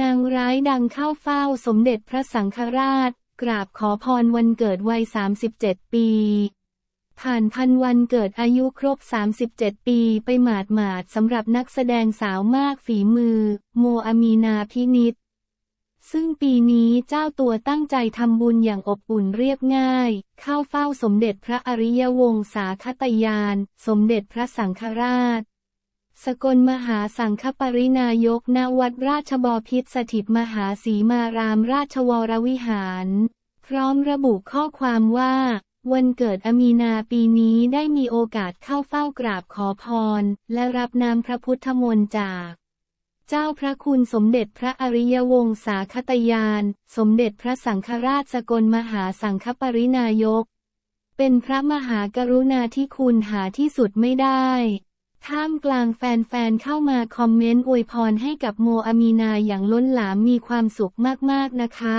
นางร้ายดังเข้าเฝ้าสมเด็จพระสังฆราช กราบขอพรวันเกิดวัย 37 ปี ผ่านพันวันเกิดอายุครบ 37 ปีไปหมาดหมาดๆสำหรับนักแสดงสาวมากฝีมือ โมอามีนาพินิษซึ่งปีนี้เจ้าตัวตั้งใจทำบุญอย่างอบอุ่นเรียบง่าย เข้าเฝ้าสมเด็จพระอริยวงศาคตยาน สมเด็จพระสังฆราช สกลมหาสังฆปรินายกณวัดราชบพิตรสถิตมหาสีมารามราชวรวิหาร พร้อมระบุข้อความว่า วันเกิดอามีนาปีนี้ได้มีโอกาสเข้าเฝ้ากราบขอพร และรับน้ำพระพุทธมนต์จาก เจ้าพระคุณสมเด็จพระอริยวงศาคตยาน สมเด็จพระสังฆราชสกลมหาสังฆปรินายก เป็นพระมหากรุณาธิคุณหาที่สุดไม่ได้ ท่ามกลางแฟนๆ เข้ามาคอมเมนต์อวยพรให้กับโมอามีนาอย่างล้นหลามมีความสุขมากๆนะคะ